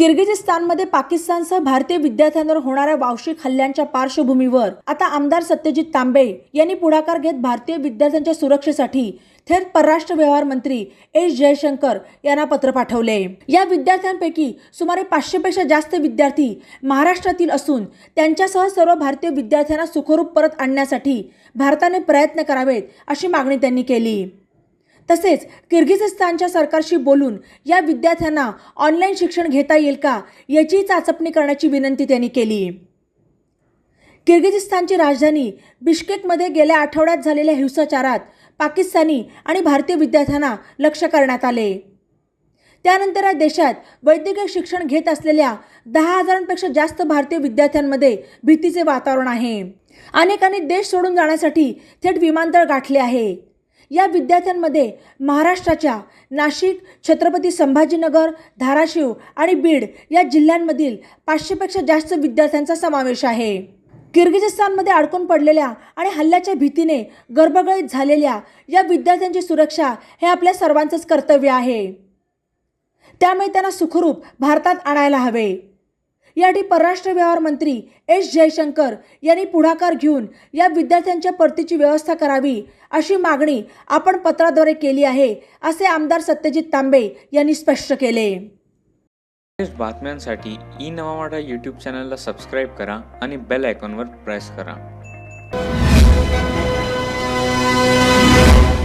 किर्गिजिस्तानमध्ये पाकिस्तानसह भारतीय विद्यार्थ्यांवर होणाऱ्या वांशिक हल्ल्यांच्या पार्श्वभूमीवर आता आमदार सत्यजित तांबे यांनी पुढाकार घेत भारतीय विद्यार्थ्यांच्या सुरक्षेसाठी थेट परराष्ट्र व्यवहार मंत्री एस जयशंकर यांना पत्र पाठवले. या विद्यार्थ्यांपैकी सुमारे पाचशेपेक्षा जास्त विद्यार्थी महाराष्ट्रातील असून त्यांच्यासह सर्व भारतीय विद्यार्थ्यांना सुखरूप परत आणण्यासाठी भारताने प्रयत्न करावेत अशी मागणी त्यांनी केली. तसेच किर्गिझिस्तानच्या सरकारशी बोलून या विद्यार्थ्यांना ऑनलाईन शिक्षण घेता येईल का याची चाचपणी करण्याची विनंती त्यांनी केली. किर्गिझिस्तानची राजधानी बिश्केकमध्ये गेल्या आठवड्यात झालेल्या हिंसाचारात पाकिस्तानी आणि भारतीय विद्यार्थ्यांना लक्ष करण्यात आले. त्यानंतर या देशात वैद्यकीय शिक्षण घेत असलेल्या दहा हजारांपेक्षा जास्त भारतीय विद्यार्थ्यांमध्ये भीतीचे वातावरण आहे. अनेकांनी देश सोडून जाण्यासाठी थेट विमानतळ गाठले आहे. या विद्यार्थ्यांमध्ये महाराष्ट्राच्या नाशिक छत्रपती संभाजीनगर धाराशिव आणि बीड या जिल्ह्यांमधील पाचशेपेक्षा जास्त विद्यार्थ्यांचा समावेश आहे. किर्गिझिस्तानमध्ये अडकून पडलेल्या आणि हल्ल्याच्या भीतीने गर्भगळीत झालेल्या या विद्यार्थ्यांची सुरक्षा हे आपल्या सर्वांचंच कर्तव्य आहे. त्यामुळे त्यांना सुखरूप भारतात आणायला हवे. यासाठी परराष्ट्र व्यवहार मंत्री एस जयशंकर यांनी पुढाकार घेऊन या विद्यार्थ्यांच्या परतीची व्यवस्था करावी अशी मागणी आपण पत्राद्वारे केली आहे असे आमदार सत्यजित तांबे यांनी स्पष्ट केले. बातम्यांसाठी ई नवा यूट्यूब चॅनलला सबस्क्राईब करा आणि बेल आयकॉनवर प्रेस करा.